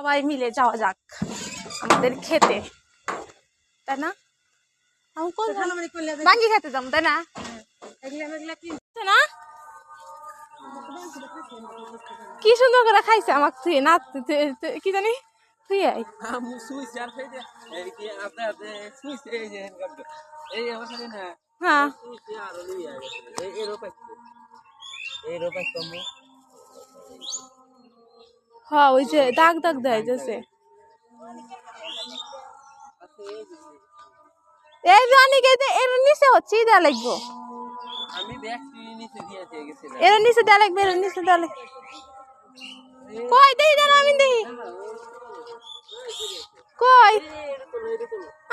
সবাই মিলে যাওয়া যাক আমাদের খেতে তাই না? বাঙ্গি খেতে যাম তাই না? না? কি সুন্দর করে খাইছে আমাকে তুই না কি জানি? তুই আই আমি কম হ্যাঁ ওই যে দাগ দাগ দেয় যেছে এই জানি কে এর নিচে হচ্ছে দেয়া লাগবো। আমি ব্যাগটি নিচে দিয়েছি গেছিলাম। এর নিচে দেয়া লাগবে এর নিচে দেয়া লাগবে। কই দেই দেন আমি দেই। কই?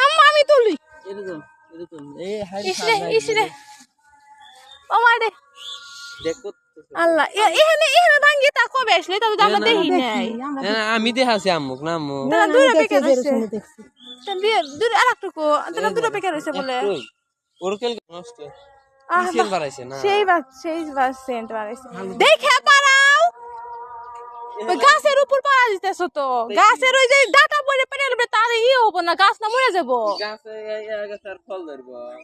আম্মা আমি তুলি। এরকম এরকম। এই হাই ইসরে ইসরে ও মারে দেখো আল্লাহ এখানে এখানে ভাঙ্গি তা কবে আসলে? তবে তো আমরা দেখি নাই। আমি দেখাছি আম্মুক না আম্মু? তারা দূরে পেকে রয়েছে দূরে আর একটু তারা দূরে পেকে রয়েছে বলে। ওরকেল নষ্ট আহ, বাড়াইছে? না। সেই বা সেই বা সেন্ট বাড়াইছে। দেখে পারাও গাছের উপর পাড়া দিতেছ তো। গাছের ওই যে ডাটা পড়ে পড়ে যাবে তার ইয়ে হব না গাছ না মরে যাব।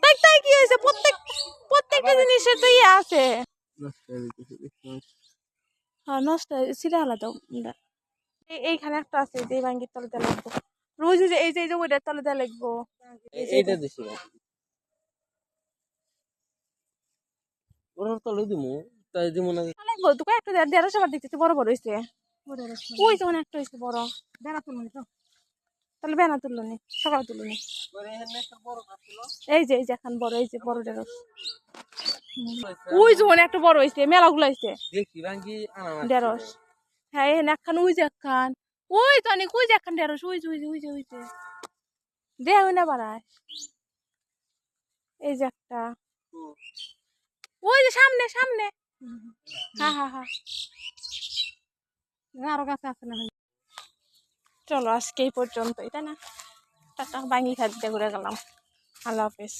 তাই তাই কি হয়েছে? প্রত্যেক প্রত্যেকটা জিনিসের তো ইয়ে আছে। হয়ে নষ্ট ছিঁড়ে আলাদা এই- এইখানে একটা আছে যে ভাঙ্গির তলে দেওয়া লাগবো। রোজ যে এই যে এই যে ওইটার তলে দেওয়া লাগবো। এইটা দিছি ওর তো দিমু তাই দিমু না। লাগবো তো দেড়- দেড়শো বার দেখতেছি বড় বড় হয়েছে ওই তো অনেকটা হয়েছে বড়। বেড়া তুলনি তো। তাহলে বেড়া তুললো নি সকালে তুলো নি। একটা এই যে এই যে এখন বড় এই যে বড় ঢেঁড়স। ওই একটা বড় হয়েছে মেলাগুলো হয়েছে ঢেঁড়স। হ্যাঁ এখানে একখান ওই যে একখান। ওই তো অনেক ওই যে একখান ঢেঁড়স ওই যে ওই যে ওই যে ওই যে। দেখ ওই না বাড়ায়। এই যে একটা। ওই যে সামনে সামনে। হ্যাঁ হ্যাঁ হ্যাঁ আরও কাছে আছে না চলো আজকে এই পর্যন্তই তাই না? টাটা বাঙি খাদ্য ঘুরে গেলাম। আল্লাহ হাফেজ।